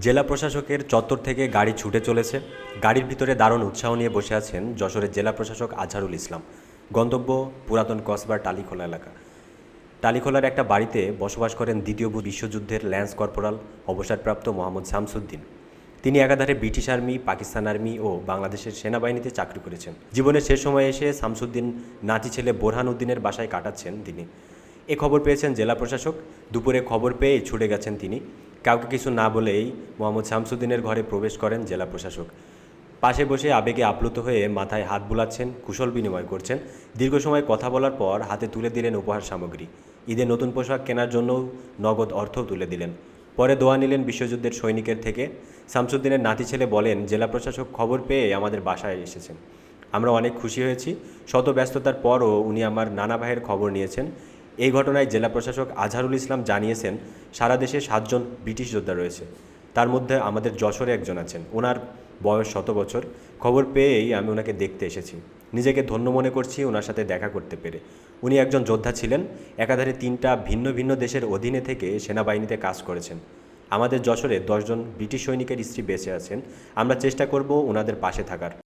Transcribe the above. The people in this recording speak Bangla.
জেলা প্রশাসকের চত্বর থেকে গাড়ি ছুটে চলেছে। গাড়ির ভিতরে দারুণ উৎসাহ নিয়ে বসে আছেন যশোরের জেলা প্রশাসক আজহারুল ইসলাম। গন্তব্য পুরাতন কসবার টালিখোলা এলাকা। টালিখোলার একটা বাড়িতে বসবাস করেন দ্বিতীয় বিশ্বযুদ্ধের ল্যান্স কর্পোরাল, অবসরপ্রাপ্ত মোহাম্মদ শামসুদ্দিন। তিনি একাধারে ব্রিটিশ আর্মি, পাকিস্তান আর্মি ও বাংলাদেশের সেনাবাহিনীতে চাকরি করেছেন। জীবনের শেষ সময়ে এসে শামসুদ্দিন নাতি ছেলে বোরহান উদ্দিনের বাসায় কাটাচ্ছেন তিনি। এ খবর পেয়েছেন জেলা প্রশাসক। দুপুরে খবর পেয়ে ছুটে গেছেন তিনি। কাউকে কিছু না বলেই মোহাম্মদ শামসুদ্দিনের ঘরে প্রবেশ করেন জেলা প্রশাসক। পাশে বসে আবেগে আপ্লুত হয়ে মাথায় হাত বুলাচ্ছেন, কুশল বিনিময় করছেন। দীর্ঘ সময় কথা বলার পর হাতে তুলে দিলেন উপহার সামগ্রী। ঈদে নতুন পোশাক কেনার জন্যও নগদ অর্থ তুলে দিলেন। পরে দোয়া নিলেন বিশ্বযুদ্ধের সৈনিকের থেকে। শামসুদ্দিনের নাতি ছেলে বলেন, জেলা প্রশাসক খবর পেয়ে আমাদের বাসায় এসেছেন। আমরা অনেক খুশি হয়েছি। শত ব্যস্ততার পরও উনি আমার নানা ভাইয়ের খবর নিয়েছেন। এই ঘটনায় জেলা প্রশাসক আজহারুল ইসলাম জানিয়েছেন, সারা দেশে সাতজন ব্রিটিশ যোদ্ধা রয়েছে। তার মধ্যে আমাদের যশোরে একজন আছেন। ওনার বয়স শত বছর। খবর পেয়েই আমি ওনাকে দেখতে এসেছি। নিজেকে ধন্য মনে করছি ওনার সাথে দেখা করতে পেরে। উনি একজন যোদ্ধা ছিলেন। একাধারে তিনটা ভিন্ন ভিন্ন দেশের অধীনে থেকে সেনাবাহিনীতে কাজ করেছেন। আমাদের যশোরে দশজন ব্রিটিশ সৈনিকের স্ত্রী বেঁচে আছেন। আমরা চেষ্টা করব ওনাদের পাশে থাকার।